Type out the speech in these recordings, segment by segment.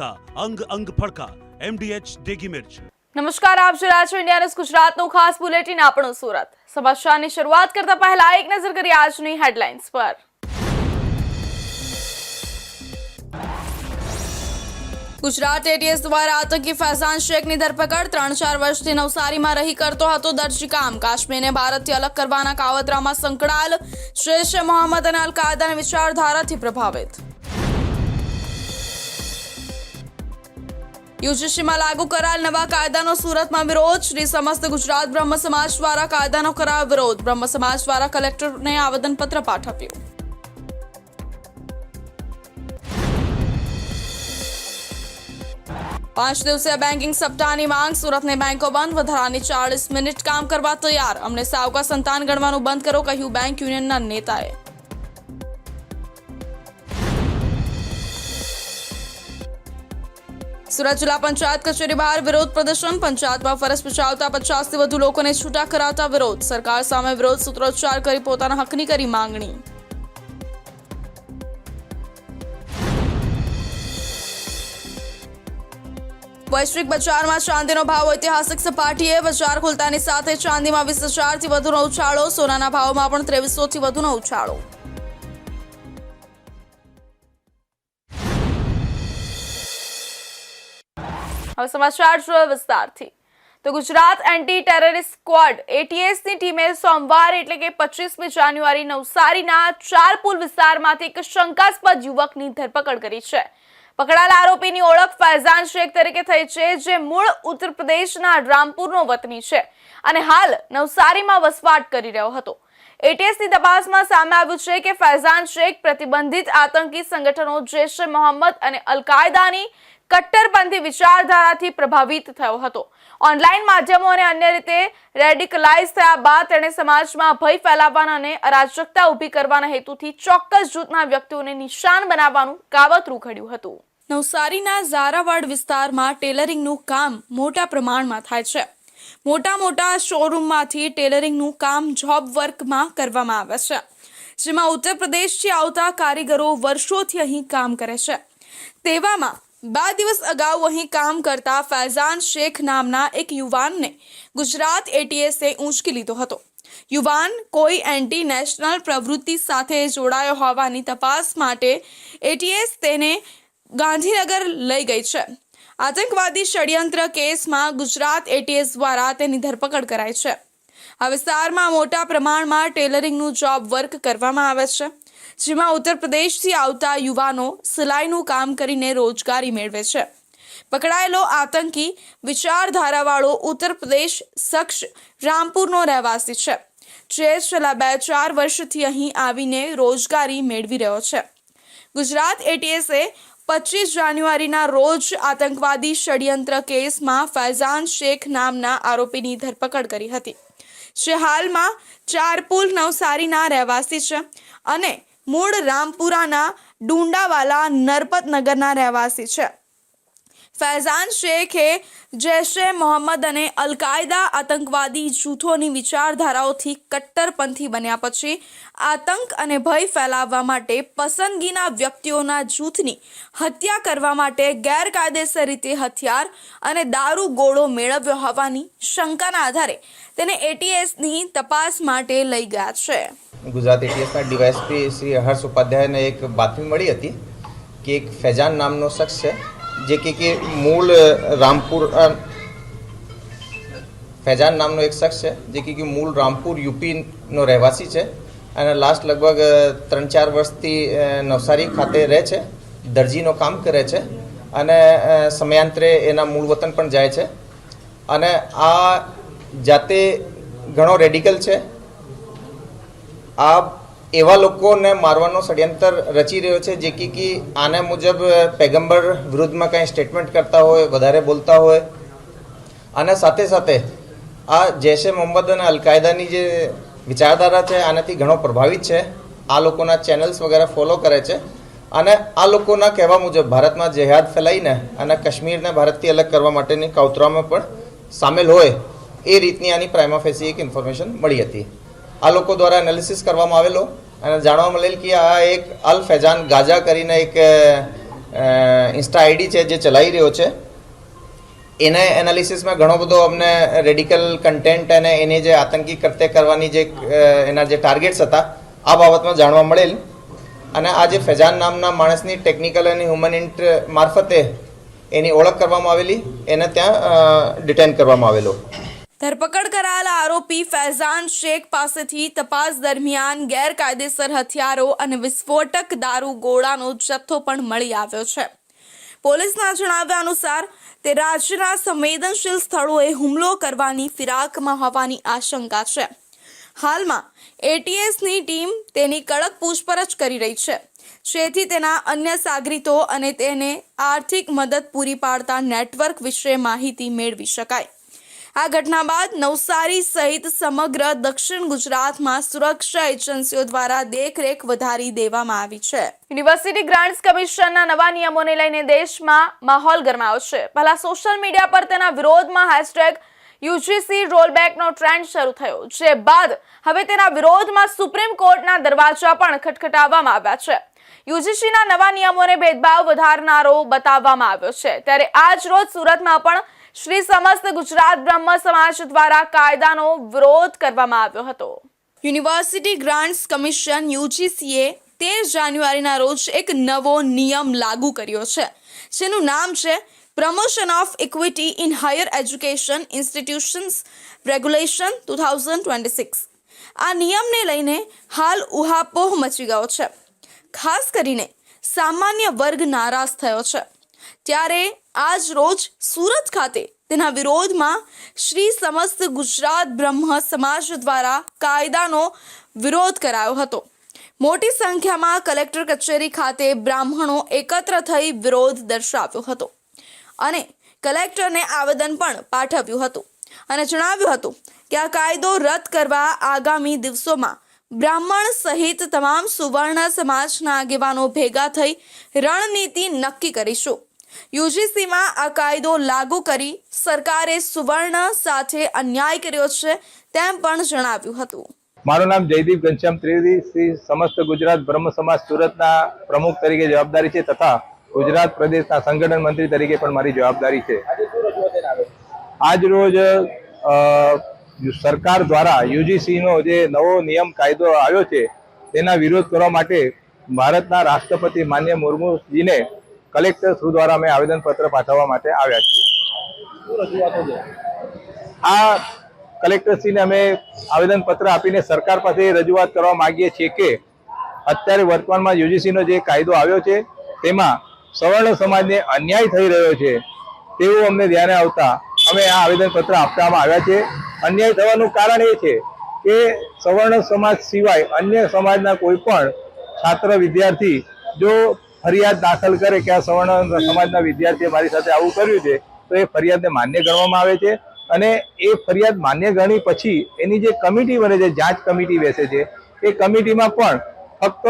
કા અંગ અંગ ફડકા. એમડીએચ દેગી મિર્ચ. નમસ્કાર, આપ જોઈ રહ્યા છો ઇન્ડિયા ન્યૂઝ ગુજરાતનું ખાસ બુલેટિન, આપણો સુરત. સમાચારની શરૂઆત કરતા પહેલા એક નજર કરીએ આજની હેડલાઇન્સ પર. ગુજરાત એટીએસ દ્વારા આતંકી ફૈઝાન શેખની ધરપકડ. ત્રણ ચાર વર્ષથી નવસારીમાં રહી કરતો હતો દરજી કામ. કાશ્મીરને ભારતથી અલગ કરવાના કાવતરામાં સંકળાયેલ શેષ મોહમ્મદ અને અલ કાયદાની વિચારધારાથી પ્રભાવિત. યુજીસીમાં લાગુ કરાયેલ નવા કાયદાનો સુરતમાં વિરોધ. શ્રી સમસ્ત ગુજરાત બ્રહ્મ સમાજ દ્વારા કાયદાનો કરાયો વિરોધ. બ્રહ્મ સમાજ દ્વારા કલેક્ટરને આવેદનપત્ર પાઠવ્યું. પાંચ દિવસીય બેન્કિંગ સપ્તાહની માંગ. સુરતની બેંકો બંધ. વધારાની ચાળીસ મિનિટ કામ કરવા તૈયાર. અમને સાવકા સંતાન ગણવાનું બંધ કરો, કહ્યું બેંક યુનિયનના નેતાએ. સુરત જિલ્લા પંચાયત કચેરી બહાર વિરોધ પ્રદર્શન. પંચાયતમાં ફરજ બજાવતા પચાસથી વધુ લોકોને છૂટા કરાવતા વિરોધ. સરકાર સામે વિરોધ સૂત્રોચ્ચાર કરી પોતાના હકની કરી માંગણી. વૈશ્વિક બજારમાં ચાંદીનો ભાવ ઐતિહાસિક સપાટીએ બજાર ખુલતાની સાથે ચાંદીમાં વીસ હજારથી વધુનો ઉછાળો, સોનાના ભાવમાં પણ ત્રેવીસોથી વધુનો ઉછાળો. હવે સમાચાર વિસ્તારથી. તો ગુજરાત એન્ટી ટેરરિસ્ટ સ્ક્વોડ એટીએસની ટીમે સોમવાર એટલે કે પચીસમી જાન્યુઆરી નવસારીના ચાર પુલ વિસ્તારમાંથી એક શંકાસ્પદ યુવકની ધરપકડ કરી છે. પકડાયેલા આરોપીની ઓળખ ફૈઝાન શેખ તરીકે થઈ છે, જે મૂળ ઉત્તર પ્રદેશના રામપુરનો વતની છે અને હાલ નવસારીમાં વસવાટ કરી રહ્યો હતો. એટીએસની તપાસમાં સામે આવ્યું છે કે ફૈઝાન શેખ પ્રતિબંધિત આતંકી સંગઠનો જૈશ મોહમ્મદ અને અલ કાયદાની કટ્ટરપંથી વિચારધારાથી પ્રભાવિત થયો હતો. ઓનલાઈન માધ્યમો અને અન્ય રીતે રેડિકલાઇઝ થયા બાદ તેણે સમાજમાં ભય ફેલાવવાના અને અરાજકતા ઊભી કરવાના હેતુથી ચોક્કસ જૂથના વ્યક્તિઓને નિશાન બનાવવાનું કાવતરું ઘડ્યું હતું. નવસારીના ઝારાવાડ વિસ્તારમાં ટેલરિંગનું કામ મોટા પ્રમાણમાં થાય છે. મોટા મોટા શોરૂમમાંથી ટેલરિંગનું કામ જોબ વર્કમાં કરવામાં આવે છે, જેમાં ઉત્તર પ્રદેશથી આવતા કારીગરો વર્ષોથી અહીં કામ કરે છે. તેવામાં બે દિવસ અગાઉ અહીં કામ કરતા ફૈઝાન શેખ નામના એક યુવાનને ગુજરાત એટીએસે ઊંચકી લીધો હતો. યુવાન કોઈ એન્ટી નેશનલ પ્રવૃત્તિ સાથે જોડાયો હોવાની તપાસ માટે એટીએસ તેને ગાંધીનગર લઈ ગઈ છે. આતંકવાદી ષડયંત્ર કેસમાં ગુજરાત એટીએસ દ્વારા તેની ધરપકડ કરાઈ છે. આ વિસ્તારમાં મોટા પ્રમાણમાં ટેલરિંગનું જોબ વર્ક કરવામાં આવે છે. જેમાં ઉત્તર પ્રદેશથી આવતા યુવાનો સિલાઈનું કામ કરીને રોજગારી મેળવે છે. પકડાયેલો આતંકી વિચારધારાવાળો ઉત્તર પ્રદેશ શખ્સ રામપુરનો રહેવાસી છે. જે છેલ્લા બે ચાર વર્ષથી અહીં આવીને રોજગારી મેળવી રહ્યો છે. ગુજરાત એટીએસે પચીસ જાન્યુઆરીના રોજ આતંકવાદી ષડયંત્ર કેસમાં ફૈઝાન શેખ નામના આરોપીની ધરપકડ કરી હતી. જે હાલમાં ચારપુલ નવસારીના રહેવાસી છે અને મૂળ રામપુરાના ડુંડાવાલા નરપતનગરના રહેવાસી છે. ફૈઝાન શેખે જૈશે મોહમ્મદ અને અલકાયદા આતંકવાદી જૂથોની વિચારધારાઓથી કટ્ટરપંથી બન્યા પછી આતંક અને ભય ફેલાવવા માટે પસંદગીના વ્યક્તિઓના જૂથની હત્યા કરવા માટે ગેરકાયદેસર રીતે હથિયાર અને દારૂ ગોળો મેળવ્યો હોવાની શંકાના આધારે તેને એટીએસની તપાસ માટે લઈ ગયા છે. ગુજરાત એટીએસના ડીવાયએસપી શ્રી હર્ષ ઉપાધ્યાયને એક બાતમી મળી હતી કે એક ફૈઝાન નામનો શખ્સ છે. જે કે કે મૂળ રામપુર ફેજાન નામનો એક શખ્સ છે, જે કે કે મૂળ રામપુર, યુપીનો રહેવાસી છે અને લાસ્ટ લગભગ ત્રણ ચાર વર્ષથી નવસારી ખાતે રહે છે, દરજીનો કામ કરે છે અને સમયાંતરે એના મૂળ વતન પણ જાય છે. અને આ જાતે ઘણો રેડિકલ છે. આ એવા લોકોને મારવાનો ષડયંત્ર રચી રહ્યો છે, જે કે આને મુજબ પેગમ્બર વિરુદ્ધમાં કંઈ સ્ટેટમેન્ટ કરતા હોય, વધારે બોલતા હોય. અને સાથે સાથે આ જૈશે મોહમ્મદ અને અલ કાયદાની જે વિચારધારા છે, આનાથી ઘણો પ્રભાવિત છે. આ લોકોના ચેનલ્સ વગેરે ફોલો કરે છે. અને આ લોકોના કહેવા મુજબ ભારતમાં જેહાદ ફેલાઈને અને કાશ્મીરને ભારતથી અલગ કરવા માટેની કાવતરામાં પણ સામેલ હોય, એ રીતની આની પ્રાઇમાફેસી એક ઇન્ફોર્મેશન મળી હતી. આ લોકો દ્વારા એનાલિસિસ કરવામાં આવેલો અને જાણવા મળેલ કે આ એક અલ ફેજાન ગાજા કરીને એક ઇન્સ્ટા આઈડી છે જે ચલાવી રહ્યો છે. એને એનાલિસિસમાં ઘણો બધો અમને રેડિકલ કન્ટેન્ટ અને એની જે આતંકી કૃત્ય કરવાની જે એના જે ટાર્ગેટ્સ હતા, આ બાબતમાં જાણવા મળેલ. અને આ જે ફેજાન નામના માણસની ટેકનિકલ અને હ્યુમન ઇન્ટ મારફતે એની ઓળખ કરવામાં આવેલી, એને ત્યાં ડિટેન કરવામાં આવેલો. ધરપકડ કરાયેલા આરોપી ફૈઝાન શેખ પાસેથી તપાસ દરમિયાન ગેરકાયદેસર હથિયારો અને વિસ્ફોટક દારૂ ગોળાનો જથ્થો પણ મળી આવ્યો છે. પોલીસના જણાવ્યા અનુસાર, તે રાજ્યના સંવેદનશીલ સ્થળોએ હુમલો કરવાની ફિરાકમાં હોવાની આશંકા છે. હાલમાં એટીએસની ટીમ તેની કડક પૂછપરછ કરી રહી છે. જેથી તેના અન્ય સાગરીતો અને તેને આર્થિક મદદ પૂરી પાડતા નેટવર્ક વિશે માહિતી મેળવી શકાય. આ ઘટના બાદ નવસારી સહિત સમગ્ર દક્ષિણ ગુજરાતમાં સુરક્ષા એજન્સીઓ દ્વારા દેખરેખ વધારી દેવામાં આવી છે. યુનિવર્સિટી ગ્રાન્ટ્સ કમિશનના નવા નિયમોને લઈને દેશમાં માહોલ ગરમાયો છે પહેલા સોશિયલ મીડિયા પર તેના વિરોધમાં હેશટેગ યુજીસી રોલબેકનો ટ્રેન્ડ શરૂ થયો, જે બાદ હવે તેના વિરોધમાં સુપ્રીમ કોર્ટના દરવાજા પણ ખટખટાવવામાં આવ્યા છે. યુજીસીના નવા નિયમોને ભેદભાવ વધારનારો બતાવવામાં આવ્યો છે. ત્યારે આજ રોજ સુરતમાં પણ શ્રી સમસ્ત ગુજરાત બ્રહ્મ સમાજ દ્વારા કાયદાનો વિરોધ કરવામાં આવ્યો હતો. યુનિવર્સિટી ગ્રાન્ટ્સ કમિશન, યુજીસીએ તેર જાન્યુઆરીના રોજ એક નવો નિયમ લાગુ કર્યો છે. જેનું નામ છે promotion of equity in higher education institutions regulation two thousand twenty six આ નિયમને લઈને હાલ ઉહાપોહ મચી ગયો છે. ખાસ કરીને સામાન્ય વર્ગ નારાજ થયો છે. ત્યારે આજ રોજ સુરત ખાતે તેના વિરોધમાં શ્રી સમસ્ત ગુજરાત બ્રહ્મ સમાજ દ્વારા કાયદાનો વિરોધ કરાયો હતો. મોટી સંખ્યામાં કલેક્ટર કચેરી ખાતે બ્રાહ્મણો એકત્ર થઈ વિરોધ દર્શાવ્યો હતો અને કલેક્ટરને આવેદન પણ પાઠવ્યું હતું અને જણાવ્યું હતું કે આ કાયદો રદ કરવા આગામી દિવસોમાં બ્રાહ્મણ સહિત તમામ સુવર્ણ સમાજના આગેવાનો ભેગા થઈ રણનીતિ નક્કી કરીશું. યુજીસીમાં આ કાયદો લાગુ કરી સરકારે સુવર્ણ સાથે અન્યાય કર્યો છે તેમ પણ જણાવ્યું હતું. મારું નામ જયદીપ ઘનશ્યામ ત્રિવેદી, શ્રી સમસ્ત ગુજરાત બ્રહ્મ સમાજ સુરતના પ્રમુખ તરીકે જવાબદારી છે તથા ગુજરાત પ્રદેશના સંગઠન મંત્રી તરીકે પણ મારી જવાબદારી છે. આજ રોજ સરકાર દ્વારા યુજીસી નો જે નવો નિયમ કાયદો આવ્યો છે, તેના વિરોધ કરવા માટે ભારતના રાષ્ટ્રપતિ માન્ય મુર્મુજીને કલેક્ટર થ્રુ દ્વારા અમે આવેદનપત્ર પાઠવવા માટે આવ્યા છીએ. આ કલેક્ટરશ્રીને અમે આવેદનપત્ર આપીને સરકાર પાસે રજૂઆત કરવા માગીએ છીએ કે અત્યારે વર્તમાનમાં યુજીસીનો જે કાયદો આવ્યો છે તેમાં સવર્ણ સમાજને અન્યાય થઈ રહ્યો છે તેવું અમને ધ્યાને આવતા અમે આ આવેદનપત્ર આપવામાં આવ્યા છે. અન્યાય થવાનું કારણ એ છે કે સવર્ણ સમાજ સિવાય અન્ય સમાજના કોઈ પણ છાત્ર વિદ્યાર્થી જો ફરિયાદ દાખલ કરે કે આ સવર્ણ સમાજના વિદ્યાર્થીએ મારી સાથે આવું કર્યું છે, તો એ ફરિયાદને માન્ય ગણવામાં આવે છે. અને એ ફરિયાદ માન્ય ગણી પછી એની જે કમિટી બને છે, જાંચ કમિટી બેસે છે, એ કમિટીમાં પણ ફક્ત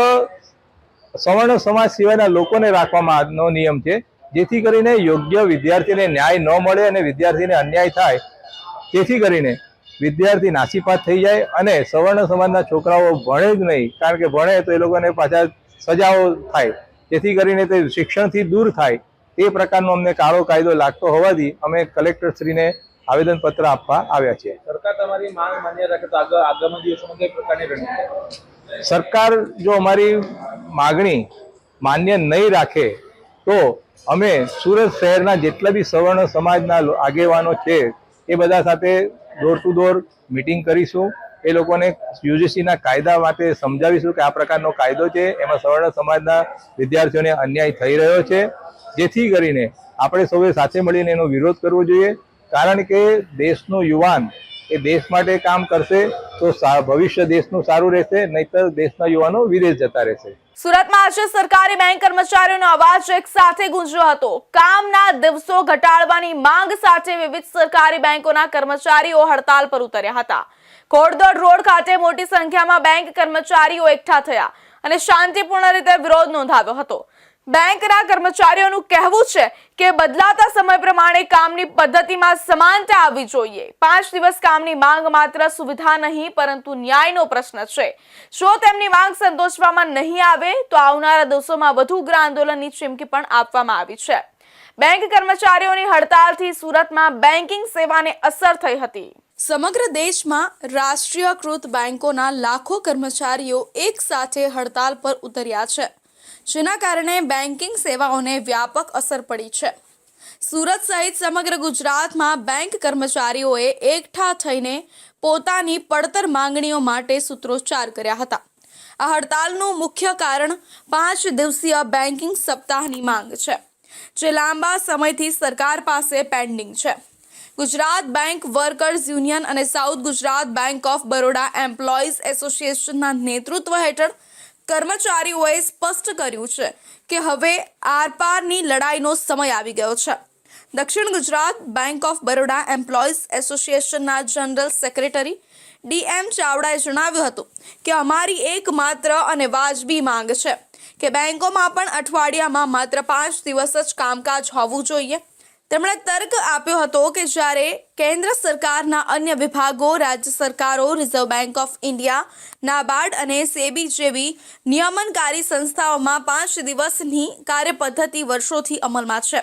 સવર્ણ સમાજ સિવાયના લોકોને રાખવામાં નો નિયમ છે, જેથી કરીને યોગ્ય વિદ્યાર્થીને ન્યાય ન મળે અને વિદ્યાર્થીને અન્યાય થાય. તેથી કરીને વિદ્યાર્થી નાસીપાત થઈ જાય અને સવર્ણ સમાજના છોકરાઓ ભણે જ નહીં, કારણ કે ભણે તો એ લોકોને પાછા સજાઓ થાય. જેથી કરીને તે શિક્ષણથી દૂર થાય તે પ્રકારનો અમને કાળો કાયદો લાગતો હોવાથી અમે કલેક્ટરશ્રીને આવેદનપત્ર આપવા આવ્યા છીએ. સરકાર તમારી માંગ માન્ય રાખે તો આગામી દિવસોમાં કઈ પ્રકારની સરકાર જો અમારી માગણી માન્ય નહીં રાખે તો અમે સુરત શહેરના જેટલા બી સવર્ણ સમાજના આગેવાનો છે એ બધા સાથે ડોર ટુ ડોર મિટિંગ કરીશું. એ લોકોને યુજીસીના કાયદા માટે સમજાવીશું કે આ પ્રકારનો કાયદો છે. એમાં સવર્ણ સમાજના વિદ્યાર્થીઓને અન્યાય થઈ રહ્યો છે. જેથી કરીને આપણે સૌએ સાથે મળીને એનો વિરોધ કરવો જોઈએ. કારણ કે દેશનો યુવાન એ દેશ માટે કામ કરશે તો ભવિષ્ય દેશનું સારું રહેશે, નહીતર દેશના યુવાનો વિદેશ જતા રહેશે. સુરતમાં આજે સરકારી બેંક કર્મચારીઓનો અવાજ એક સાથે ગુંજ્યો હતો. કામના દિવસો ઘટાડવાની માંગ સાથે વિવિધ સરકારી બેંકોના કર્મચારીઓ હડતાલ પર ઉતર્યા હતા. કોડદોડ રોડ ખાતે મોટી સંખ્યામાં બેંક કર્મચારીઓ એકઠા થયા અને શાંતિપૂર્ણ રીતે વિરોધ નોંધાવ્યો હતો. બેંકના કર્મચારીઓનું કહેવું છે કે બદલાતા સમય પ્રમાણે કામની પદ્ધતિમાં સમાનતા આવવી જોઈએ. પાંચ દિવસ કામની માંગ માત્ર સુવિધા નહીં, પરંતુ ન્યાયનો પ્રશ્ન છે. જો તેમની માંગ સંતોષવામાં નહીં આવે, તો આવનારા દિવસોમાં વધુ ઉગ્ર આંદોલનની ચીમકી પણ આપવામાં આવી છે. બેંક કર્મચારીઓની હડતાલથી સુરતમાં બેન્કિંગ સેવાને અસર થઈ હતી. સમગ્ર દેશમાં રાષ્ટ્રીયકૃત બેંકોના લાખો કર્મચારીઓ એક સાથે હડતાલ પર ઉતર્યા છે. જેના કારણે બેન્કિંગ સેવાઓને વ્યાપક અસર પડી છે. સુરત સહિત સમગ્ર ગુજરાતમાં બેંક કર્મચારીઓએ એકઠા થઈને પોતાની પડતર માંગણીઓ માટે સૂત્રોચ્ચાર કર્યા હતા. આ હડતાલનું મુખ્ય કારણ પાંચ દિવસીય બેન્કિંગ સપ્તાહની માંગ છે, જે લાંબા સમયથી સરકાર પાસે પેન્ડિંગ છે. ગુજરાત બેંક વર્કર્સ યુનિયન અને south Gujarat bank of Baroda employees એસોસિએશનના નેતૃત્વ હેઠળ કર્મચારીઓએ સ્પષ્ટ કર્યું છે કે હવે આરપારની લડાઈનો સમય આવી ગયો છે. દક્ષિણ Gujarat bank of Baroda employees એસોસિએશનના જનરલ સેક્રેટરી ડીએમ ચાવડાએ જણાવ્યું હતું કે અમારી એકમાત્ર અને વાજબી માંગ છે કે બેંકોમાં પણ અઠવાડિયામાં માત્ર પાંચ દિવસ જ કામકાજ હોવું જોઈએ. તેમણે તર્ક આપ્યો હતો કે જ્યારે કેન્દ્ર સરકારના અન્ય વિભાગો, રાજ્ય સરકારો reserve bank of India NABARD અને સેબી જેવી નિયમનકારી સંસ્થાઓમાં પાંચ દિવસની કાર્યપદ્ધતિ વર્ષોથી અમલમાં છે.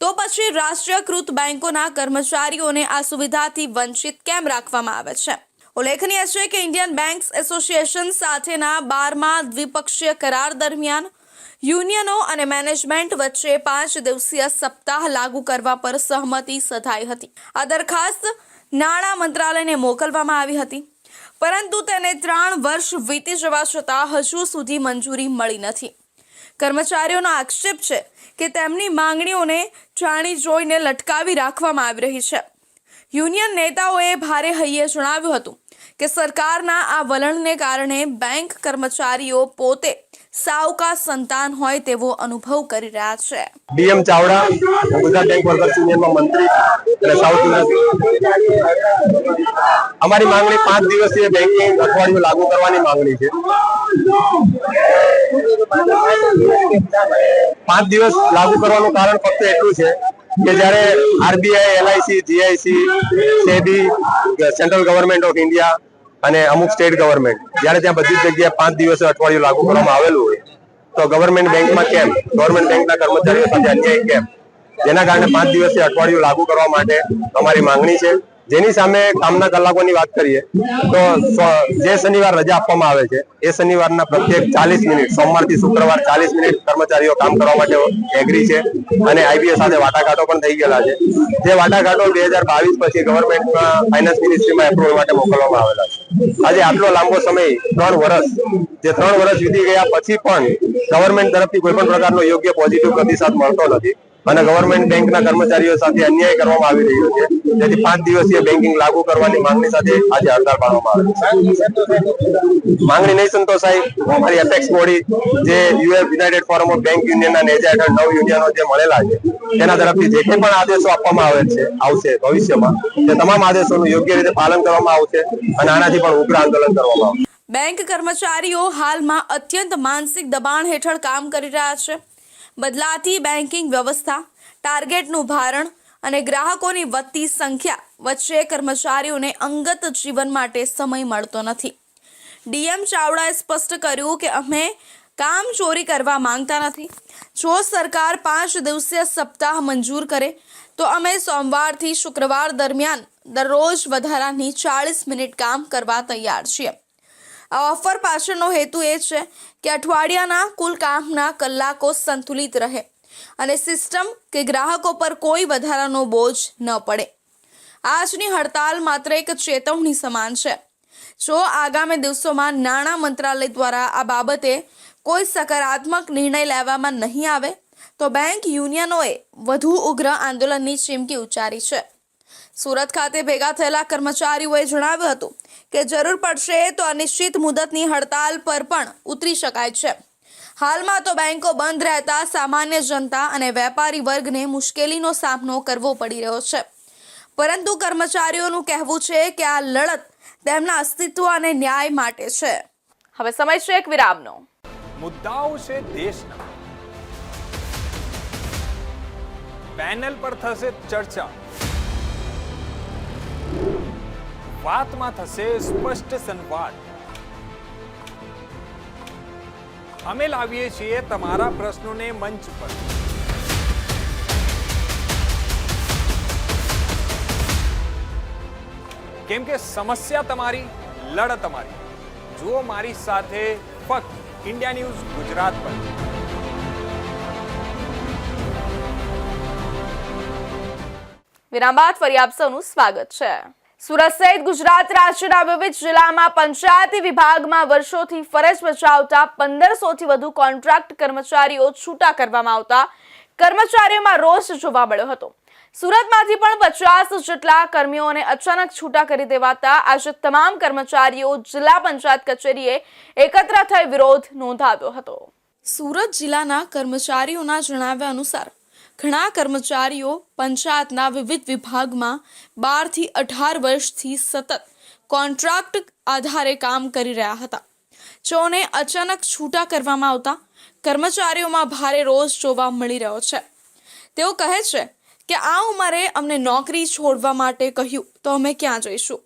તો પછી રાષ્ટ્રીયકૃત બેંકોના કર્મચારીઓને આ સુવિધાથી વંચિત કેમ રાખવામાં આવે છે? ઉલ્લેખનીય છે કે ઇન્ડિયન બેંક્સ એસોસિએશન સાથેના બારમા દ્વિપક્ષીય કરાર દરમિયાન યુનિયનો અને મેનેજમેન્ટ વચ્ચે પાંચ દિવસીય સપ્તાહ લાગુ કરવા પર સહમતિ સધાઈ હતી. આ દરખાસ્ત નાણાં મંત્રાલયને મોકલવામાં આવી હતી. પરંતુ તેને ત્રણ વર્ષ વીતી જવા છતાં હજુ સુધી મંજૂરી મળી નથી. કર્મચારીઓનો આક્ષેપ છે કે તેમની માંગણીઓને જાણી જોઈને લટકાવી રાખવામાં આવી રહી છે. યુનિયન નેતાઓએ ભારે હૈયે જણાવ્યું હતું કે સરકારના આ વલણને કારણે બેંક કર્મચારીઓ પોતે સાવકા સંતાન હોય તેવો અનુભવ કરી રહ્યા છે. ડીએમ ચાવડા, ગુજરાત બેંક વર્કર્સ યુનિયનમાં મંત્રી અને સાઉથ ગુજરાત અમારી માંગણી પાંચ દિવસીય બેંકિંગ અઠવાડિયું લાગુ કરવાની માંગણી છે. પાંચ દિવસ લાગુ કરવાનું કારણ ફક્ત એટલું છે કે જ્યારે RBI LIC GIC SEBI central government of India અને અમુક સ્ટેટ ગવર્મેન્ટ જ્યારે ત્યાં બધી જગ્યાએ પાંચ દિવસે અઠવાડિયું લાગુ કરવામાં આવેલું હોય, તો ગવર્મેન્ટ બેંકમાં કેમ? ગવર્મેન્ટ બેંકના કર્મચારીઓ સાથે અન્યાય કેમ? જેના કારણે પાંચ દિવસે અઠવાડિયું લાગુ કરવા માટે અમારી માંગણી છે. જેની સામે કામના કલાકોની વાત કરીએ, તો જે શનિવાર રજા આપવામાં આવે છે, એ શનિવારના પ્રત્યેક ચાલીસ મિનિટ, સોમવારથી શુક્રવાર ચાલીસ મિનિટ કર્મચારીઓ કામ કરવા માટે એગ્રી છે અને આઈબીએ સાથે વાટાઘાટો પણ થઈ ગયેલા છે. જે વાટાઘાટો બે હજાર બાવીસ પછી ગવર્મેન્ટમાં ફાઇનાન્સ મિનિસ્ટ્રીમાં એપ્રુવલ માટે મોકલવામાં આવેલા છે. આજે આટલો લાંબો સમય, ત્રણ વર્ષ, જે ત્રણ વર્ષ વીતી ગયા પછી પણ ગવર્મેન્ટ તરફથી કોઈ પણ પ્રકારનો યોગ્ય પોઝિટિવ પ્રતિસાદ મળતો નથી. અને ગવર્મેન્ટ બેંકના કર્મચારીઓ સાથે અન્યાય કરવામાં આવી રહ્યો છે. જેથી પાંચ દિવસીય બેન્કિંગ લાગુ કરવાની માંગણી સાથે આજે હડતાળ પાડવામાં આવે માંગણી નહીં સંતોષાય અમારી અપેક્ષ બોડી જે UF united forum of bank યુનિયનના નેજા હેઠળ નવ યુનિયનો જે મળેલા છે, તેના તરફથી જે પણ આદેશો આપવામાં આવે છે, આવશે ભવિષ્યમાં. તે તમામ આદેશોનું યોગ્ય રીતે પાલન કરવામાં આવશે અને આનાથી પણ ઉગ્ર આંદોલન કરવામાં આવશે. બેંક કર્મચારીઓ હાલમાં અત્યંત માનસિક દબાણ હેઠળ કામ કરી રહ્યા છે. બદલાતી બેન્કિંગ વ્યવસ્થા, ટાર્ગેટનું ભારણ અને ગ્રાહકોની વધતી સંખ્યા વચ્ચે કર્મચારીઓને અંગત જીવન માટે સમય મળતો નથી. ડીએમ ચાવડાએ સ્પષ્ટ કર્યું કે અમે કામ ચોરી કરવા માંગતા નથી. જો સરકાર પાંચ દિવસીય સપ્તાહ મંજૂર કરે, તો અમે સોમવારથી શુક્રવાર દરમિયાન દરરોજ વધારાની ચાળીસ મિનિટ કામ કરવા તૈયાર છીએ. આ ઓફર પાછળનો હેતુ એ છે કે અઠવાડિયાના કુલ કામના કલાકો સંતુલિત રહે અને સિસ્ટમ કે ગ્રાહકો પર કોઈ વધારાનો બોજ ન પડે. આજની હડતાલ માત્ર એક ચેતવણી સમાન છે. જો આગામી દિવસોમાં નાણાં મંત્રાલય દ્વારા આ બાબતે કોઈ સકારાત્મક નિર્ણય લેવામાં નહીં આવે, તો બેંક યુનિયનોએ વધુ ઉગ્ર આંદોલનની ચીમકી ઉચ્ચારી છે. સુરત ખાતે ભેગા થયેલા કર્મચારીઓએ જણાવ્યું હતું કે જરૂર પડશે તો અનિશ્ચિત મુદતની હડતાલ પર પણ ઉતરી શકાય છે. હાલમાં તો બેંકો બંધ રહેતા સામાન્ય જનતા અને વેપારી વર્ગને મુશ્કેલીનો સામનો કરવો પડી રહ્યો છે. પરંતુ કર્મચારીઓનું કહેવું છે કે આ લડત તેમના અસ્તિત્વ અને ન્યાય માટે છે. હવે સમય છે એક વિરામનો. મુદ્દાઓ છે દેશના. પેનલ પર થશે ચર્ચા. વાતમાં થશે સ્પષ્ટ સંવાદ. અમે લાવીએ છીએ તમારા પ્રશ્નોને મંચ પર. કેમ કે સમસ્યા તમારી, લડત તમારી. જુઓ મારી સાથે ફક્ત ઇન્ડિયા ન્યૂઝ ગુજરાત પર. વિરામ બાદ ફરી આપ સૌનું સ્વાગત છે. સુરત સહિત ગુજરાત રાજ્યના વિવિધ જિલ્લામાં પંચાયતી વિભાગમાં વર્ષોથી ફરજ બજાવતા પંદરસોથી વધુ કોન્ટ્રાક્ટ કર્મચારીઓ છૂટા કરવામાં આવતા કર્મચારીઓમાં રોષ જોવા મળ્યો હતો. સુરતમાંથી પણ પચાસ જેટલા કર્મીઓને અચાનક છૂટા કરી દેવાતા આજે તમામ કર્મચારીઓ જિલ્લા પંચાયત કચેરીએ એકત્ર થઈ વિરોધ નોંધાવ્યો હતો. સુરત જિલ્લાના કર્મચારીઓના જણાવ્યા અનુસાર ઘણા કર્મચારીઓ પંચાયતના વિવિધ વિભાગમાં બારથી અઢાર વર્ષથી સતત કોન્ટ્રાક્ટ આધારે કામ કરી રહ્યા હતા. જેઓને અચાનક છૂટા કરવામાં આવતા કર્મચારીઓમાં ભારે રોષ જોવા મળી રહ્યો છે. તેઓ કહે છે કે, આ ઉંમરે અમને નોકરી છોડવા માટે કહ્યું, તો અમે ક્યાં જઈશું?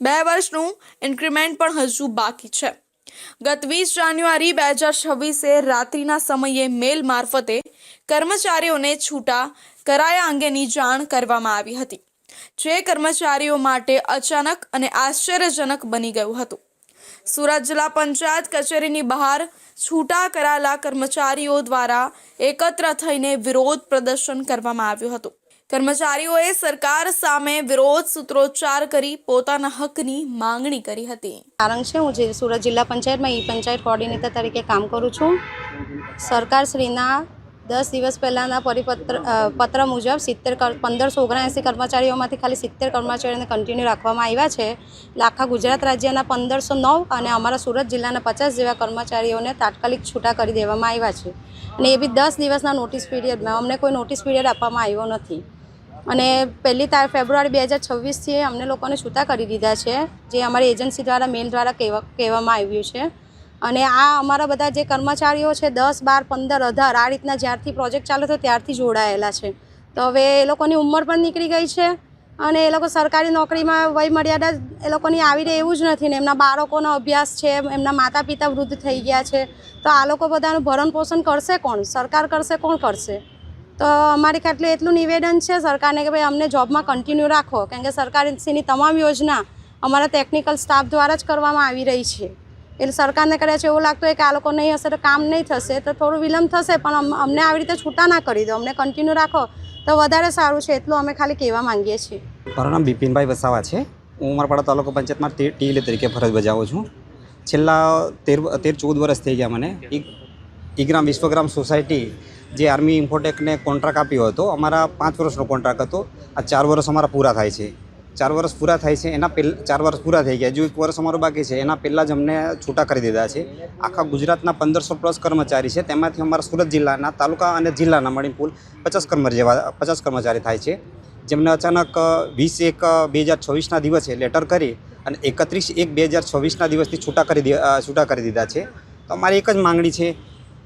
બે વર્ષનું ઇન્ક્રીમેન્ટ પણ હજુ બાકી છે. ગત વીસ જાન્યુઆરી બે હજાર છવ્વીસે રાત્રિના સમયે મેલ મારફતે કર્મચારીઓને છૂટા કરાયા અંગેની જાણ કરવામાં આવી હતી, જે કર્મચારીઓ માટે અચાનક અને આશ્ચર્યજનક બની ગયું હતું. સુરત જિલ્લા પંચાયત કચેરીની બહાર છૂટા કરાયેલા કર્મચારીઓ દ્વારા એકત્ર થઈને વિરોધ પ્રદર્શન કરવામાં આવ્યું હતું. કર્મચારીઓએ સરકાર સામે વિરોધ સૂત્રોચ્ચાર કરી પોતાના હકની માંગણી કરી હતી. કારણ છે, હું જે સુરત જિલ્લા પંચાયતમાં ઈ પંચાયત કોર્ડિનેટર તરીકે કામ કરું છું. સરકારશ્રીના દસ દિવસ પહેલાંના પરિપત્ર પત્ર મુજબ સિત્તેર પંદરસો ઓગણએંસી કર્મચારીઓમાંથી ખાલી સિત્તેર કર્મચારીઓને કન્ટિન્યુ રાખવામાં આવ્યા છે. લાખા ગુજરાત રાજ્યના પંદરસો નવ અને અમારા સુરત જિલ્લાના પચાસ જેવા કર્મચારીઓને તાત્કાલિક છૂટા કરી દેવામાં આવ્યા છે. અને એ બી દસ દિવસના નોટિસ પીરિયડમાં અમને કોઈ નોટિસ પીરિયડ આપવામાં આવ્યો નથી. અને પહેલી તાર ફેબ્રુઆરી બે હજાર છવ્વીસથી અમને લોકોને છૂટા કરી દીધા છે, જે અમારી એજન્સી દ્વારા, મેલ દ્વારા કહેવા, કહેવામાં આવ્યું છે. અને આ અમારા બધા જે કર્મચારીઓ છે, દસ, બાર, પંદર, અઢાર, આ રીતના જ્યારથી પ્રોજેક્ટ ચાલુ થયો ત્યારથી જોડાયેલા છે. તો હવે એ લોકોની ઉંમર પણ નીકળી ગઈ છે અને એ લોકો સરકારી નોકરીમાં વય મર્યાદા એ લોકોની આવી રહે એવું જ નથી ને એમના બાળકોનો અભ્યાસ છે, એમના માતા પિતા વૃદ્ધ થઈ ગયા છે. તો આ લોકો બધાનું ભરણ પોષણ કરશે કોણ? સરકાર કરશે કોણ કરશે? તો અમારી ખાટલું એટલું નિવેદન છે સરકારને કે ભાઈ અમને જોબમાં કન્ટિન્યુ રાખો. કેમ કે સરકારશ્રીની તમામ યોજના અમારા ટેકનિકલ સ્ટાફ દ્વારા જ કરવામાં આવી રહી છે. એટલે સરકારને કદાચ એવું લાગતું હોય કે આ લોકો નહીં હશે તો કામ નહીં થશે, તો થોડું વિલંબ થશે, પણ અમને આવી રીતે છૂટા ના કરી દો. અમને કન્ટિન્યુ રાખો તો વધારે સારું છે એટલું અમે ખાલી કહેવા માંગીએ છીએ. મારું નામ બિપિનભાઈ વસાવા છે. હું ઉમરપાડા તાલુકા પંચાયતમાં ટીલે તરીકે ફરજ બજાવું છું. છેલ્લા તેર તેર ચૌદ વર્ષ થઈ ગયા મને. ઈગ્રામ વિશ્વગ્રામ સોસાયટી જે આર્મી ઇન્ફોટેકને કોન્ટ્રાક્ટ આપ્યો હતો, અમારા પાંચ વર્ષનો કોન્ટ્રાક્ટ હતો. આ ચાર વર્ષ અમારા પૂરા થાય છે. ચાર વર્ષ પૂરા થાય છે, એના પહેલાં ચાર વર્ષ પૂરા થઈ ગયા. હજુ એક વર્ષ અમારું બાકી છે, એના પહેલાં જ અમને છૂટા કરી દીધા છે. આખા ગુજરાતના પંદરસો પ્લસ કર્મચારી છે, તેમાંથી અમારા સુરત જિલ્લાના, તાલુકા અને જિલ્લાના મળીને કુલ પચાસ કર્મ જેવા, પચાસ કર્મચારી થાય છે. જેમને અચાનક વીસ એક બે હજાર છવ્વીસના દિવસે લેટર કરી અને એકત્રીસ એક બે હજાર છવ્વીસના દિવસથી છૂટા કરી છૂટા કરી દીધા છે. તો અમારી એક જ માંગણી છે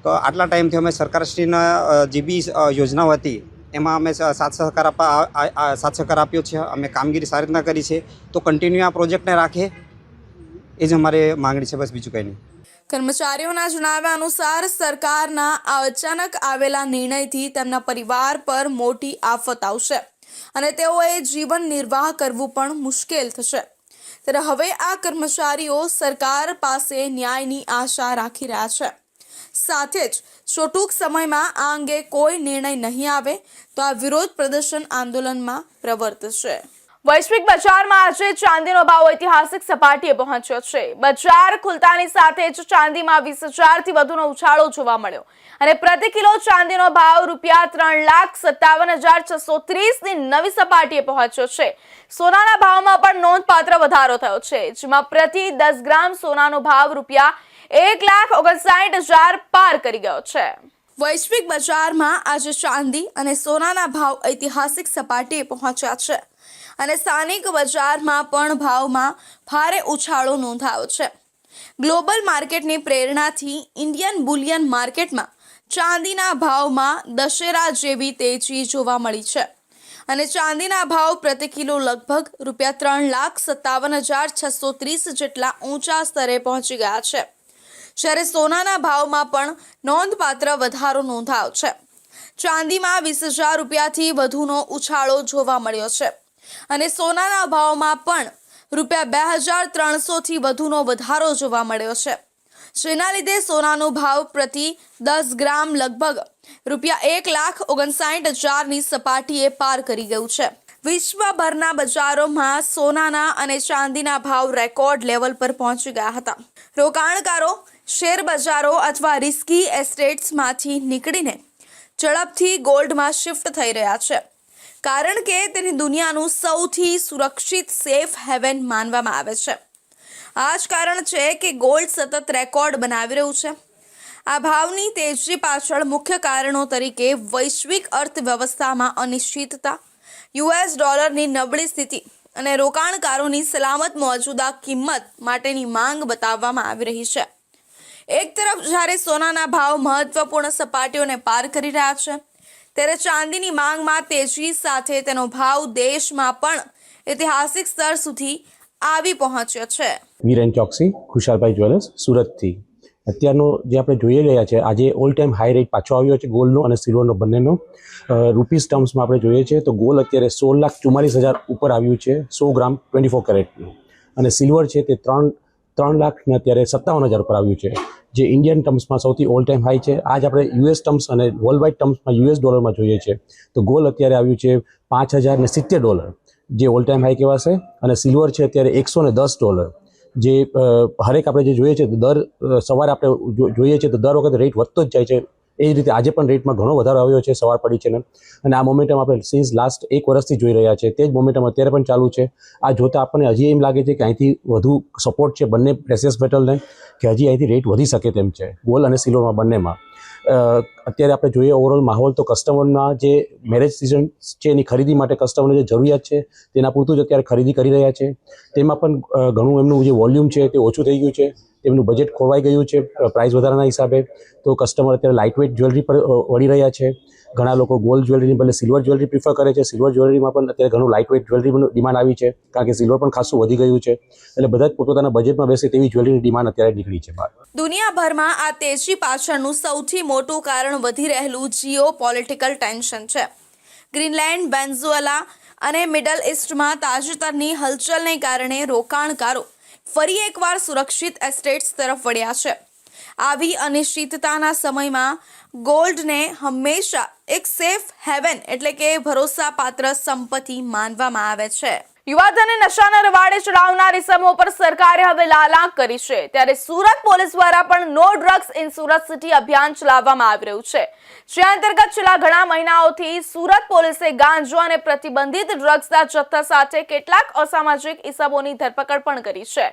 કે આટલા ટાઈમથી અમે સરકારશ્રીના જે બી યોજનાઓ હતી, એમાં અમે સાથ સહકાર આપવા સાથ સહકાર આપ્યો છે. અમે કામગીરી સારી રીતના કરી છે. તો કન્ટિન્યુ આ પ્રોજેક્ટને રાખે, એ જ અમારે માંગણી છે. બસ બીજું કંઈ નહીં. કર્મચારીઓના જણાવ્યા અનુસાર સરકારના આ અચાનક આવેલા નિર્ણયથી તેમના પરિવાર પર મોટી આફત આવશે અને તેઓએ જીવન નિર્વાહ કરવું પણ મુશ્કેલ થશે. ત્યારે હવે આ કર્મચારીઓ સરકાર પાસે ન્યાયની આશા રાખી રહ્યા છે. સાથે જ જો ટૂંક સમયમાં આ અંગે કોઈ નિર્ણય નહીં આવે તો આ વિરોધ પ્રદર્શન આંદોલનમાં પ્રવર્તશે. વૈશ્વિક બજારમાં આજે ચાંદીનો ભાવ ઐતિહાસિક સપાટીએ પહોંચ્યો છે. બજાર ખુલતાની સાથે જ ચાંદીમાં વીસ હજારથી વધુનો ઉછાળો જોવા મળ્યો. અને પ્રતિ કિલો ચાંદીનો ભાવ રૂપિયા ત્રણ લાખ સત્તાવન હજાર છસો ત્રીસની નવી સપાટીએ પહોંચ્યો છે. સોનાના ભાવમાં પણ નોંધપાત્ર વધારો થયો છે, જેમાં પ્રતિ દસ ગ્રામ સોનાનો ભાવ રૂપિયા એક લાખ ઓગણસાઠ હજાર પાર કરી ગયો છે. વૈશ્વિક બજારમાં આજે ચાંદી અને સોનાના ભાવ ઐતિહાસિક સપાટીએ પહોંચ્યા છે અને સ્થાનિક બજારમાં પણ ભાવમાં ભારે ઉછાળો નોંધાયો છે. ગ્લોબલ માર્કેટની પ્રેરણાથી ઇન્ડિયન બુલિયન માર્કેટમાં ચાંદીના ભાવમાં દશેરા જેવી તેજી જોવા મળી છે અને ચાંદીના ભાવ પ્રતિ કિલો લગભગ રૂપિયા ત્રણ લાખ સત્તાવન હજાર છસો ત્રીસ જેટલા ઊંચા સ્તરે પહોંચી ગયા છે. જ્યારે સોનાના ભાવમાં પણ નોંધપાત્ર વધારો નોંધાયો છે. ચાંદીમાં વીસ હજાર રૂપિયાથી વધુનો ઉછાળો જોવા મળ્યો છે. અને સોનાના ભાવમાં પણ રૂપિયા બે હજાર ત્રણસોથી વધુનો વધારો જોવા મળ્યો છે. જેના લીધે સોનાનો ભાવ પ્રતિ દસ ગ્રામ લગભગ રૂપિયા એક લાખ ઓગણસાઠ હજારની સપાટીએ પાર કરી ગયું છે. વિશ્વભરના બજારોમાં સોનાના અને ચાંદીના ભાવ રેકોર્ડ લેવલ પર પહોંચી ગયા હતા. રોકાણકારો શેર બજારો અથવા રિસ્કી એસ્ટેટ્સમાંથી નીકળીને ઝડપથી ગોલ્ડમાં શિફ્ટ થઈ રહ્યા છે. કારણ કે તેને દુનિયાનું સૌથી સુરક્ષિત સેફ હેવન માનવામાં આવે છે. આ જ કારણ છે કે ગોલ્ડ સતત રેકોર્ડ બનાવી રહ્યું છે. આ ભાવની તેજી પાછળ મુખ્ય કારણો તરીકે વૈશ્વિક અર્થવ્યવસ્થામાં અનિશ્ચિતતા, યુએસ ડોલરની નબળી સ્થિતિ અને રોકાણકારોની સલામત મોજૂદા કિંમત માટેની માંગ બતાવવામાં આવી રહી છે. એક તરફ જ્યારે સોનાના ભાવ મહત્વપૂર્ણ સપાટીઓને પાર કરી રહ્યા છે, ત્યારે ચાંદીની માંગમાં તેજી સાથે તેનો ભાવ દેશમાં પણ ઐતિહાસિક સ્તર સુધી આવી પહોંચ્યો છે. વીરેન ચોકસી ખુશાલભાઈ જ્વેલર્સ સુરતથી. અત્યારનો જે આપણે જોઈ રહ્યા છે, આજે ઓલ ટાઈમ હાઈ રેટ પાછો આવ્યો છે ગોલ્ડનો અને સિલ્વરનો બંનેનો. રૂપીસ ટર્મ્સમાં આપણે જોઈએ છીએ તો ગોલ્ડ અત્યારે સોળ લાખ ચુમ્માલીસ હજાર ઉપર આવ્યું છે, સો ગ્રામ ટ્વેન્ટી ફોર કેરેટનું અને સિલ્વર છે તે ત્રણ ત્રણ લાખ ને અત્યારે સત્તાવન હજાર ઉપર આવ્યું છે. જે ઇન્ડિયન ટર્મ્સમાં સૌથી ઓલ ટાઈમ હાઈ છે. આજ આપણે યુએસ ટર્મ્સ અને વર્લ્ડ વાઇડ ટર્મ્સમાં યુએસ ડોલરમાં જોઈએ છે. તો ગોલ્ડ અત્યારે આવ્યું છે પાંચ હજાર ને સિત્તેર ડોલર જે ઓલ ટાઈમ હાઈ કહેવાશે. અને સિલ્વર છે અત્યારે એકસો ને દસ ડોલર જે હરેક આપણે જે જોઈએ છે, દર સવારે આપણે જોઈએ છે, તો દર વખતે રેટ વધતો જ જાય છે. એ જ રીતે આજે પણ રેટમાં ઘણો વધારો આવ્યો છે સવાર પડી છે ને. અને આ મોમેન્ટમ આપણે સિન્સ લાસ્ટ એક વર્ષથી જોઈ રહ્યા છે. તે જ મોમેન્ટમ અત્યારે પણ ચાલુ છે. આ જોતાં આપણને હજી એમ લાગે છે કે અહીંથી વધુ સપોર્ટ છે બંને પ્રેસિયસ મેટલને કે હજી અહીંથી રેટ વધી શકે તેમ છે. ગોલ્ડ અને સિલ્વરમાં બંનેમાં. અત્યારે આપણે જોઈએ ઓવરઓલ માહોલ તો કસ્ટમરના જે મેરેજ સિઝન છે એની ખરીદી માટે કસ્ટમરને જે જરૂરિયાત છે તેના પૂરતું જ અત્યારે ખરીદી કરી રહ્યા છે. તેમાં પણ ઘણું એમનું જે વોલ્યુમ છે તે ઓછું થઈ ગયું છે. તેમનું બજેટ ખોરવાઈ ગયું છે પ્રાઇસ વધારાના હિસાબે. તો કસ્ટમર અત્યારે લાઇટ વેઇટ જ્વેલરી પર વળી રહ્યા છે. ઘણા લોકો ગોલ્ડ જ્વેલરીની બદલે સિલ્વર જ્વેલરી પ્રિફર કરે છે સિલ્વર જ્વેલરીમાં પણ અત્યારે ઘણું લાઇટ વેઇટ જ્વેલરીનું ડિમાન્ડ આવી છે, કારણ કે સિલ્વર પણ ખાસું વધી ગયું છે. એટલે બધા જ પોતાના બજેટમાં બેસે તેવી જ્વેલરીની ડિમાન્ડ અત્યારે નીકળી છે બહાર. દુનિયાભરમાં આ તેજી પાછળનું સૌથી મોટું કારણ વધી રહેલું જીઓ પોલિટિકલ ટેન્શન છે. ગ્રીનલેન્ડ વેન્ઝુએલા અને મિડલ ઇસ્ટમાં તાજેતરની હલચલને કારણે રોકાણકારો ફરી એકવાર સુરક્ષિત એસ્ટેટ્સ તરફ વળ્યા છે. આવી અનિશ્ચિતતાના સમયમાં ગોલ્ડને હંમેશા એક સેફ હેવન એટલે કે ભરોસાપાત્ર સંપત્તિ માનવામાં આવે છે. યુવાધન નશાના રવાડે ચડાવનાર ઇસમો પર સરકારે હવે લાલાંક કરી છે. ત્યારે સુરત પોલીસ દ્વારા પણ no drugs in Surat city અભિયાન ચલાવવામાં આવી રહ્યું છે. જે અંતર્ગત છેલ્લા ઘણા મહિનાઓથી સુરત પોલીસે ગાંજો અને પ્રતિબંધિત ડ્રગ્સના જથ્થા સાથે કેટલાક અસામાજિક ઇસમોની ધરપકડ પણ કરી છે.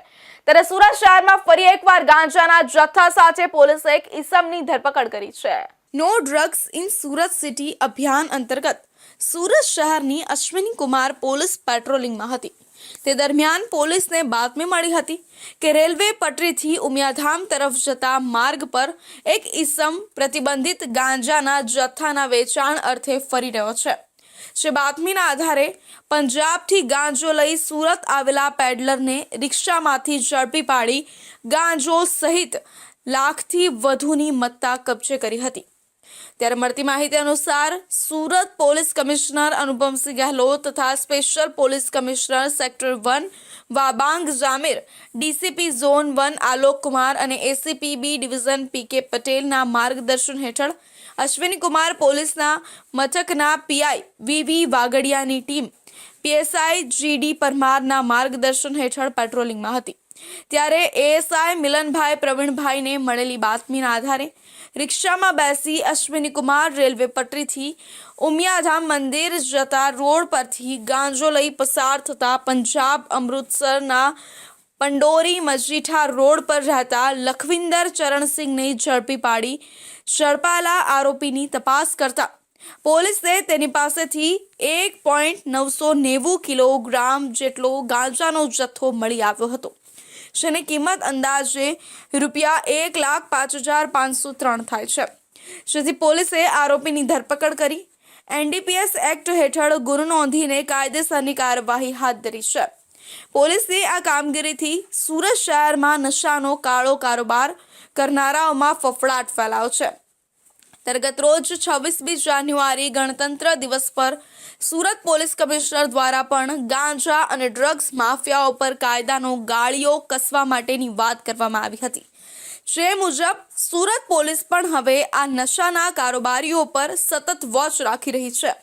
ત્યારે સુરત શહેરમાં ફરી એકવાર ગાંજાના જથ્થા સાથે પોલીસે એક ઇસમની ધરપકડ કરી છે. No drugs in Surat city અભિયાન અંતર્ગત સુરત શહેરની અશ્વિની કુમાર પોલીસ પેટ્રોલિંગમાં હતી. તે દરમિયાન પોલીસને બાતમી મળી હતી કે રેલવે પટરીથી ઉમિયાધામ તરફ જતા માર્ગ પર એક ઈસમ પ્રતિબંધિત ગાંજાના જથ્થાના વેચાણ અર્થે ફરી રહ્યો છે. જે બાતમીના આધારે પંજાબથી ગાંજો લઈ સુરત આવેલા પેડલરને રિક્ષામાંથી ઝડપી પાડી ગાંજો સહિત લાખથી વધુની મત્તા કબજે કરી હતી. ત્યારે મળતી માહિતી અનુસાર સુરત પોલીસ કમિશનર અનુપમસિંહ ગેહલોત તથા special police commissioner sector one Wabang Jamir, DCP zone one Alok Kumar અને એસીપી બી ડિવિઝન પી કે પટેલના માર્ગદર્શન હેઠળ અશ્વિની કુમાર પોલીસના મથકના પીઆઈ વીવી વાગડિયાની ટીમ પીએસઆઈ જીડી પરમારના માર્ગદર્શન હેઠળ પેટ્રોલિંગમાં હતી. ત્યારે એએસઆઈ મિલનભાઈ પ્રવીણભાઈને મળેલી બાતમીના આધારે રિક્ષામાં બેસી અશ્વિની કુમાર રેલવે પટરીથી ઉમિયાધામ મંદિર જતા રોડ પરથી ગાંજો લઈ પસાર થતા પંજાબ અમૃતસરના પંડોરી મજીઠા રોડ પર રહેતા લખવિંદર ચરણસિંહને ઝડપી પાડી ઝડપાયેલા આરોપીની તપાસ કરતા પોલીસે તેની પાસેથી એક પોઈન્ટ નવસો નેવું કિલોગ્રામ જેટલો ગાંજાનો જથ્થો મળી આવ્યો હતો જેની કિંમત અંદાજે રૂપિયા એક લાખ પાંચ હજાર પાંચસો ત્રણ થાય છે. જેથી પોલીસે આરોપીની ધરપકડ કરી એનડીપીએસ એક્ટ હેઠળ ગુનો નોંધીને કાયદેસરની કાર્યવાહી હાથ ધરી છે. પોલીસે આ કામગીરીથી સુરત શહેરમાં નશાનો કાળો કારોબાર કરનારાઓમાં ફફડાટ ફેલાવ છે. અંતર્ગત રોજ છવ્વીસમી જાન્યુઆરી ગણતંત્ર દિવસ પર સુરત પોલીસ કમિશનર દ્વારા પણ ગાંજા અને ડ્રગ્સ માફિયાઓ પર કાયદાનો ગાળીઓ કસવા માટેની વાત કરવામાં આવી હતી. જે મુજબ, સુરત પોલીસ પણ હવે આ નશાના કારોબારીઓ પર સતત વોચ રાખી રહી છે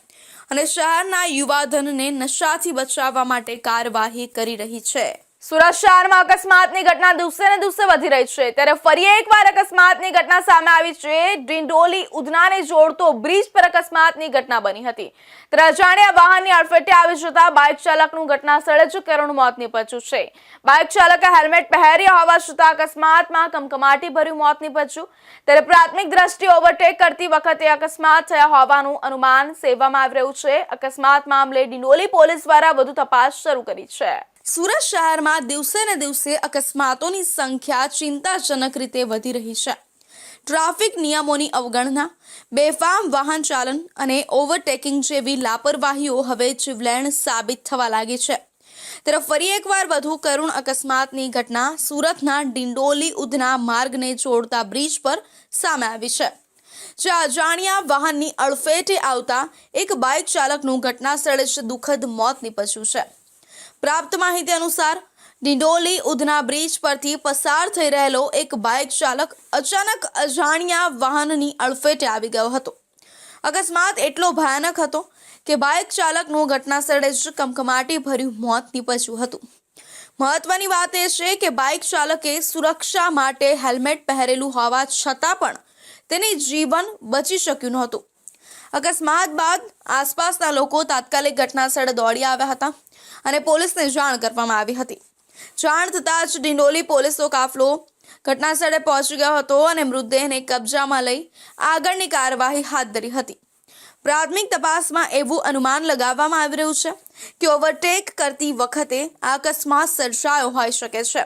અને શહેરના યુવાધનને નશાથી બચાવવા માટે કાર્યવાહી કરી રહી છે. સુરત શહેરમાં અકસ્માતની ઘટના દિવસે ને દિવસે વધી રહી છે. ત્યારે ફરી એકવાર અકસ્માતની ઘટના સામે આવી છે. ડિંડોલી ઉધનાને જોડતો બ્રિજ પર અકસ્માતની ઘટના બની હતી. ત્યારે અજાણ્યા વાહનની અડફેટે આવી જતા બાઇક ચાલકનું ઘટના સ્થળે જ કરુણ મોત નીપજ્યું છે. બાઇક ચાલકે હેલ્મેટ પહેર્યા હોવા છતાં અકસ્માતમાં કમકમાટી ભર્યું મોત નીપજ્યું. ત્યારે પ્રાથમિક દ્રષ્ટિએ ઓવરટેક કરતી વખતે અકસ્માત થયા હોવાનું અનુમાન સેવવામાં આવી રહ્યું છે. અકસ્માત મામલે ડિંડોલી પોલીસ દ્વારા વધુ તપાસ શરૂ કરી છે. સુરત શહેરમાં દિવસે ને દિવસે અકસ્માતોની સંખ્યા ચિંતાજનક રીતે વધી રહી છે. ટ્રાફિક નિયમોની અવગણના, બેફામ વાહન ચાલન અને ઓવરટેકિંગ જેવી લાપરવાહીઓ હવે જીવલેણ સાબિત થવા લાગી છે. ત્યારે ફરી એકવાર વધુ કરુણ અકસ્માતની ઘટના સુરતના ડિંડોલી ઉધના માર્ગને જોડતા બ્રિજ પર સામે આવી છે. જે અજાણ્યા વાહનની અડફેટે આવતા એક બાઇક ચાલકનું ઘટના સ્થળે જ દુઃખદ મોત નીપજ્યું છે. પ્રાપ્ત માહિતી અનુસાર, ડિંડોલી ઉધના બ્રિજ પરથી પસાર થઈ રહેલો એક બાઇક ચાલક અચાનક અજાણ્યા વાહનની અડફેટે આવી ગયો હતો. અકસ્માત એટલો ભયાનક હતો કે બાઇક ચાલકનું ઘટના સ્થળે જ કમકમાટી ભર્યું મોત નીપજ્યું હતું. મહત્વની વાત એ છે કે બાઇક ચાલકે સુરક્ષા માટે હેલ્મેટ પહેરેલું હોવા છતાં પણ તેની જીવન બચી શક્યું નહોતું. અકસ્માત બાદ આસપાસના લોકો તાત્કાલિક ઘટના સ્થળે દોડી આવ્યા હતા. અને પોલીસને જાણ કરવામાં આવી હતી. જાણ થતાં જ ડિંડોલી પોલીસનો કાફલો ઘટના સ્થળે પહોંચી ગયો હતો અને મૃતદેહને કબજામાં લઈ આગળની કાર્યવાહી હાથ ધરી હતી. પ્રાથમિક તપાસમાં એવું અનુમાન લગાવવામાં આવી રહ્યું છે કે ઓવરટેક કરતી વખતે આ અકસ્માત સર્જાયો હોઈ શકે છે.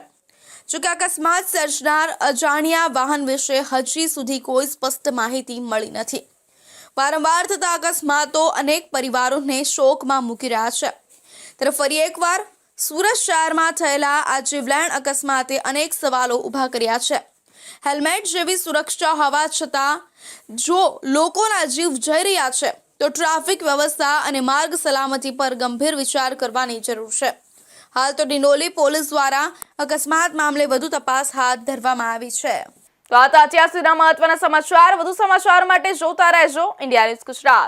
જોકે અકસ્માત સર્જનાર અજાણ્યા વાહન વિશે હજી સુધી કોઈ સ્પષ્ટ માહિતી મળી નથી. વારંવાર થતા અકસ્માતો અનેક પરિવારોને શોકમાં મૂકી રહ્યા છે. ત્યારે ફરી એકવાર સુરત શહેરમાં થયેલા આ જીવલેણ અકસ્માતે અનેક સવાલો ઊભા કર્યા છે. હેલ્મેટ જેવી સુરક્ષા હોવા છતાં જો લોકોના જીવ જઈ રહ્યા છે, તો ટ્રાફિક વ્યવસ્થા અને માર્ગ સલામતી પર ગંભીર વિચાર કરવાની જરૂર છે. હાલ તો ડિંડોલી પોલીસ દ્વારા અકસ્માત મામલે વધુ તપાસ હાથ ધરવામાં આવી છે. તો આ તો અત્યાર સુધીના મહત્વના સમાચાર. વધુ સમાચાર માટે જોતા રહેજો. India news Gujarat.